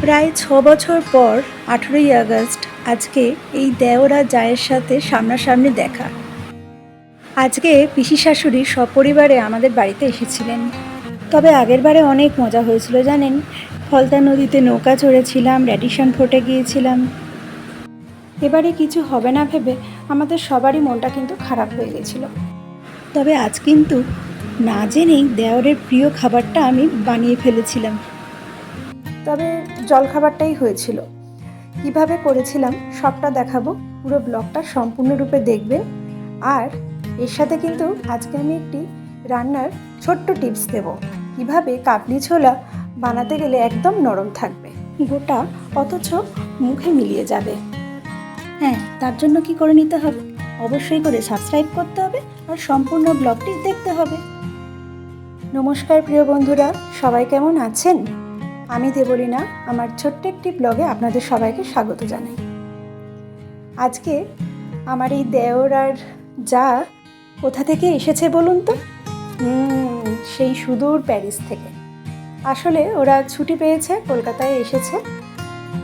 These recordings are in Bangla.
প্রায় ছ বছর পর, আঠেরোই আগস্ট, আজকে এই দেওরা জায়ের সাথে সামনাসামনি দেখা। আজকে পিসি শাশুড়ি সপরিবারে আমাদের বাড়িতে এসেছিলেন। তবে আগের বারে অনেক মজা হয়েছিল, জানেন? ফলতা নদীতে নৌকা চড়েছিলাম র্যাডিশন ফোটে গিয়েছিলাম। এবারে কিছু হবে না ভেবে আমাদের সবারই মনটা কিন্তু খারাপ হয়ে গেছিল। তবে আজ কিন্তু না জেনেই দেওরের প্রিয় খাবারটা আমি বানিয়ে ফেলেছিলাম। তবে জলখাবারটাই হয়েছিল। কীভাবে করেছিলাম সবটা দেখাবো পুরো ব্লগটা সম্পূর্ণরূপে দেখবেন। আর এর সাথে কিন্তু আজকে আমি একটি রান্নার ছোট্ট টিপস দেব। কীভাবে কাবলি ছোলা বানাতে গেলে একদম নরম থাকবে গোটা অথচ মুখে মিলিয়ে যাবে। হ্যাঁ তার জন্য কি করে নিতে হবে? অবশ্যই করে সাবস্ক্রাইব করতে হবে আর সম্পূর্ণ ব্লগটি দেখতে হবে। নমস্কার, প্রিয় বন্ধুরা। সবাই কেমন আছেন? আমি দেবলীনা। আমার ছোট্ট একটি ব্লগে আপনাদের সবাইকে স্বাগত জানাই। আজকে আমার এই দেওর আর যা কোথা থেকে এসেছে বলুন তো? সেই সুদূর প্যারিস থেকে। আসলে ওরা ছুটি পেয়েছে, কলকাতায় এসেছে।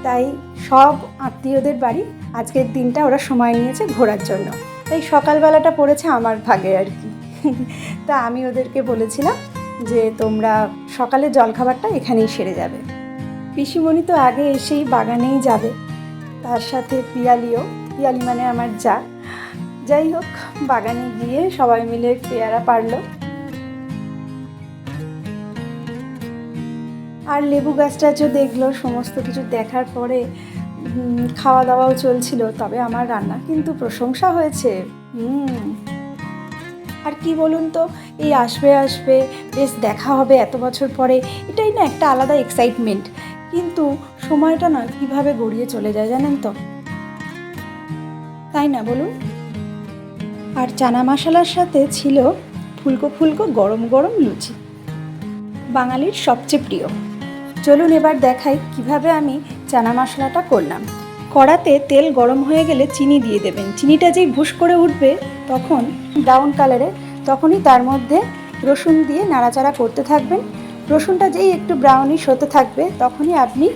তাই সব আত্মীয়দের বাড়ি আজকের দিনটা ওরা সময় নিয়েছে ঘোরার জন্য। তাই সকালবেলাটা পড়েছে আমার ভাগে আর কি। তা আমি ওদেরকে বলেছিলাম যে তোমরা সকালে জলখাবারটা এখানেই সেরে যাবে। পিসিমণি তো আগে এসেই বাগানেই যাবে। তার সাথে পিয়ালিও, পিয়ালি মানে আমার যা। যাই হোক, বাগানে গিয়ে সবাই মিলে পেয়ারা পারল। আর লেবু গাছটা যে দেখল, সমস্ত কিছু দেখার পরে খাওয়া দাওয়াও চলছিল, তবে আমার রান্না কিন্তু প্রশংসা হয়েছে। হুম। আর কি বলুন তো, এই আসবে আসবে, বেশ দেখা হবে এত বছর পরে, এটাই না একটা আলাদা এক্সাইটমেন্ট কিন্তু সময়টা না কীভাবে গড়িয়ে চলে যায় জানেন তো? তাই না বলুন? আর চানা মশলার সাথে ছিল ফুলকো ফুলকো গরম গরম লুচি। বাঙালির সবচেয়ে প্রিয়। চলুন এবার দেখাই কীভাবে আমি চানা মশলাটা করলাম। কড়াতে তেল গরম হয়ে গেলে চিনি দিয়ে দেবেন। চিনিটা যেই ভুস করে উঠবে তখন ব্রাউন কালারে তখনই তার মধ্যে রসুন দিয়ে নাড়াচাড়া করতে থাকবেন। রসুনটা যেই একটু ব্রাউনিশ হতে থাকবে তখনই আপনি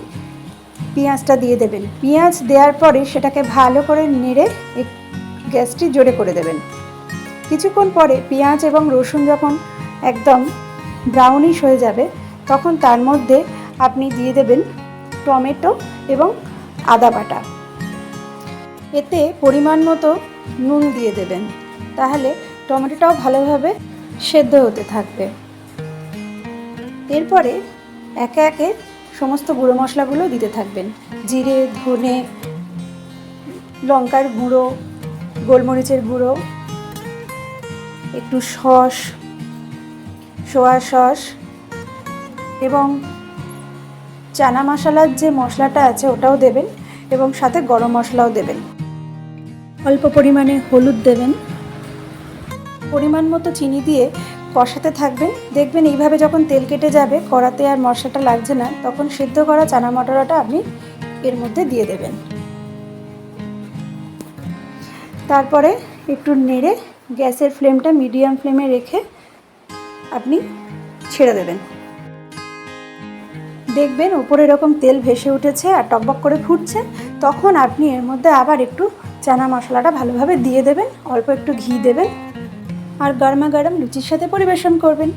পেঁয়াজটা দিয়ে দেবেন। পেঁয়াজ দেওয়ার পরে সেটাকে ভালো করে নেড়ে গ্যাসটি জোরে করে দেবেন। কিছুক্ষণ পরে পেঁয়াজ এবং রসুন যখন একদম ব্রাউনিশ হয়ে যাবে, তখন তার মধ্যে আপনি দিয়ে দেবেন টমেটো এবং আদা বাটা। এতে পরিমাণ মতো নুন দিয়ে দেবেন। তাহলে টমেটোটাও ভালোভাবে সেদ্ধ হতে থাকবে। এরপরে একে একে সমস্ত গুঁড়ো মশলাগুলো দিতে থাকবেন। জিরে, ধনে, লঙ্কার গুঁড়ো, গোলমরিচের গুঁড়ো, একটু সস, সোয়া সস এবং চানা মশলার যে মশলাটা আছে ওটাও দেবেন এবং সাথে গরম মশলাও দেবেন। অল্প পরিমাণে হলুদ দেবেন। পরিমাণ মতো চিনি দিয়ে কষাতে থাকবেন। দেখবেন এইভাবে যখন তেল কেটে যাবে, কড়াতে আর মশলাটা লাগছে না, তখন সিদ্ধ করা চানা মটরাটা আপনি এর মধ্যে দিয়ে দেবেন। তারপরে একটু নেড়ে গ্যাসের ফ্লেমটা মিডিয়াম ফ্লেমে রেখে আপনি ছেড়ে দেবেন। দেখবেন উপরে এরকম তেল ভেসে উঠেছে আর টকবক করে ফুটছে, তখন আপনি এর মধ্যে আবার একটু চানা মশলাটা ভালোভাবে দিয়ে দেবেন, অল্প একটু ঘি দেবেন আর গরমা গরম লুচির সাথে পরিবেশন করবেন।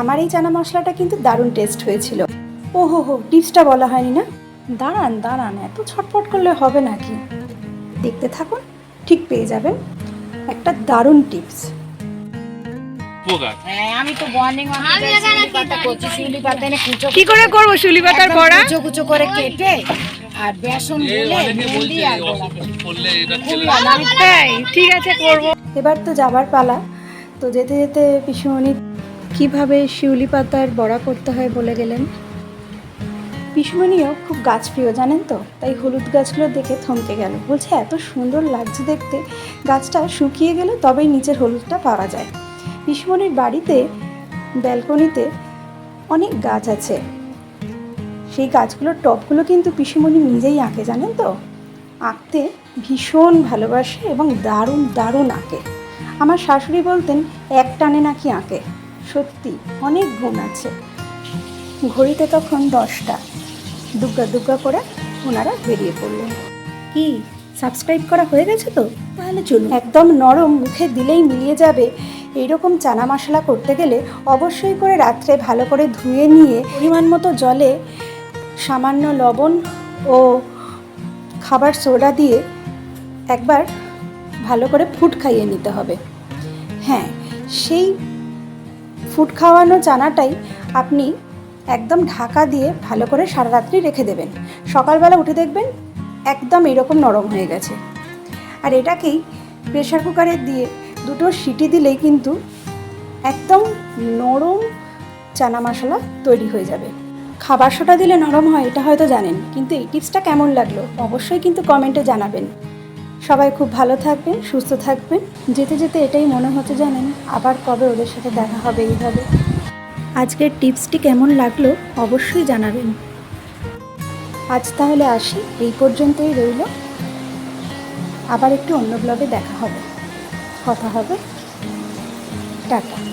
আমার এই চানা মশলাটা কিন্তু দারুণ টেস্ট হয়েছিল। ও হো হো, টিপসটা বলা হয়নি না? দাঁড়ান দাঁড়ান, এত ছটফট করলে হবে নাকি? দেখতে থাকুন, ঠিক পেয়ে যাবেন। একটা দারুণ টিপস। কি করে করব? শুলি পাতার বড়া কুচো কুচো করে কেটে আর বেসন তাই ঠিক আছে করব। এবার তো যাবার পালা। তো যেতে যেতে পিসুমণি কীভাবে শিউলি পাতার বড়া করতে হয় বলে গেলেন? পিসুমণিও খুব গাছপ্রিয় জানেন তো? তাই হলুদ গাছগুলো দেখে থমকে গেল। বলছে এত সুন্দর লাগছে দেখতে। গাছটা শুকিয়ে গেলে তবেই নিচের হলুদটা পাওয়া যায়। পিসুমণির বাড়িতে ব্যালকনিতে অনেক গাছ আছে। সেই গাছগুলোর টবগুলো কিন্তু পিসিমণি নিজেই আঁকে জানেন তো? আঁকতে ভীষণ ভালোবাসে এবং দারুণ দারুণ আঁকে। আমার শাশুড়ি বলতেন এক টানে নাকি আঁকে? সত্যি অনেক গুণ আছে। ঘড়িতে তখন দশটা। দুগ্গা দুগ্গা করে ওনারা বেরিয়ে পড়লেন। কি সাবস্ক্রাইব করা হয়ে গেছে তো? তাহলে চলুন। একদম নরম মুখে দিলেই মিলিয়ে যাবে। এইরকম চানা মশলা করতে গেলে অবশ্যই করে রাত্রে ভালো করে ধুয়ে নিয়ে পরিমাণ মতো জলে সামান্য লবণ ও খাবার সোডা দিয়ে একবার ভালো করে ফুট খাইয়ে নিতে হবে। হ্যাঁ সেই ফুড খাওয়ানো চানাটাই আপনি একদম ঢাকা দিয়ে ভালো করে সারা রাত্রি রেখে দেবেন। সকালবেলা উঠে দেখবেন একদম এরকম নরম হয়ে গেছে। আর এটাকেই প্রেশার কুকারে দিয়ে দুটো সিটি দিলেই কিন্তু একদম নরম চানা মশলা তৈরি হয়ে যাবে। খাবার সোটা দিলে নরম হয়, এটা হয়তো জানেন, কিন্তু এই টিপসটা কেমন লাগল অবশ্যই কিন্তু কমেন্টে জানাবেন। সবাই খুব ভালো থাকবেন, সুস্থ থাকবেন, যেতে যেতে এটাই মনে হচ্ছে জানেন, আবার কবে ওদের সাথে দেখা হবে এইভাবে আজকের টিপসটি কেমন লাগল অবশ্যই জানাবেন। আজ তাহলে আসি, এই পর্যন্তই রইল। আবার একটু অন্য ব্লগে দেখা হবে। কথা হবে। টাটা।